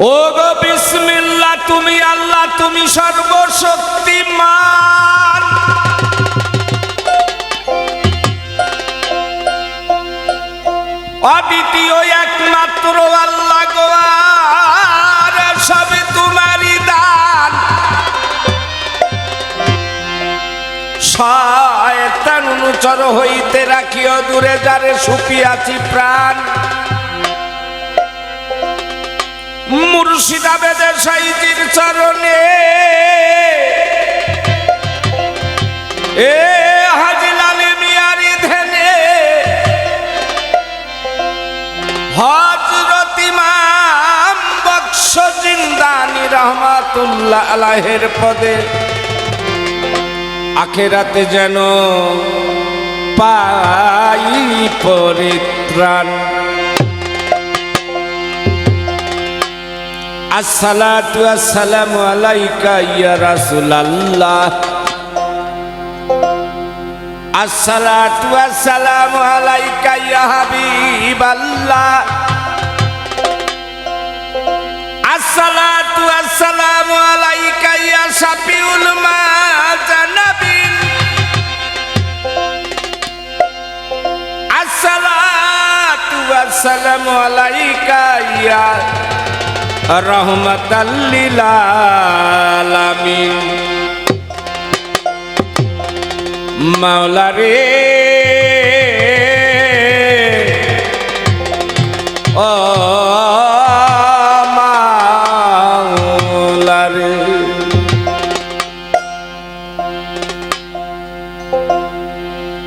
ও গো বিসমিল্লাহ, তুমি আল্লাহ, তুমি সর্বশক্তিমান অদ্বিতীয় একমাত্র আল্লাহ গো, আর সবে তোমারই দান। শয়তান অনুচর হইতে রাখিও দূরে যারে সুপিয়াছি প্রাণ। মুর্শিদাবাদের সাইজির চরণে। এ হাজিলালে মিয়ারি ধেনে হজরত বক্স জিন্দানি রহমাতুল্লাহ আলাহের পদে। আখেরাতে যেন পাই পরিত্রাণ। আসসালাতু আসসালামু আলাইকা ইয়া রাসূলুল্লাহ। আসসালাতু আসসালামু আলাইকা ইয়া হাবিবাল্লাহ। আসসালাতু আসসালামু আলাইকা ইয়া শাফিউল মাজানাবিন আসসালাতু আসসালামু আলাইকা রহমতাল্লিল আলামিন মাওলা রে ও মাওলা রে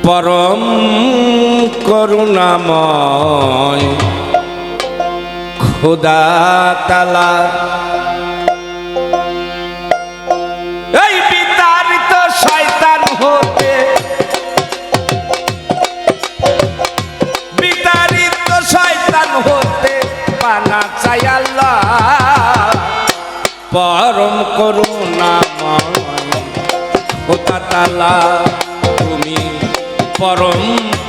পরম করুণাময় খোদা তালা। এই বিতাড়িত শয়তান হতে। বিতাড়িত শয়তান হতে পানা চাই আল্লাহ। পরম করুণাময় খোদা তালা, তুমি পরম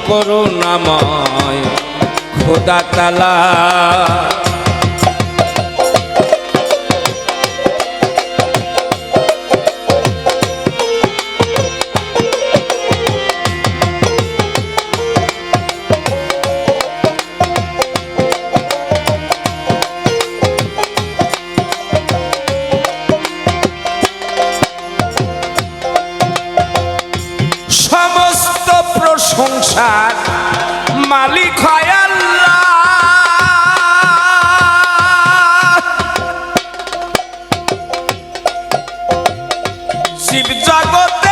করুণাময়। খোদা তালা প্রশংসার মালিক হয় শিব জগৎ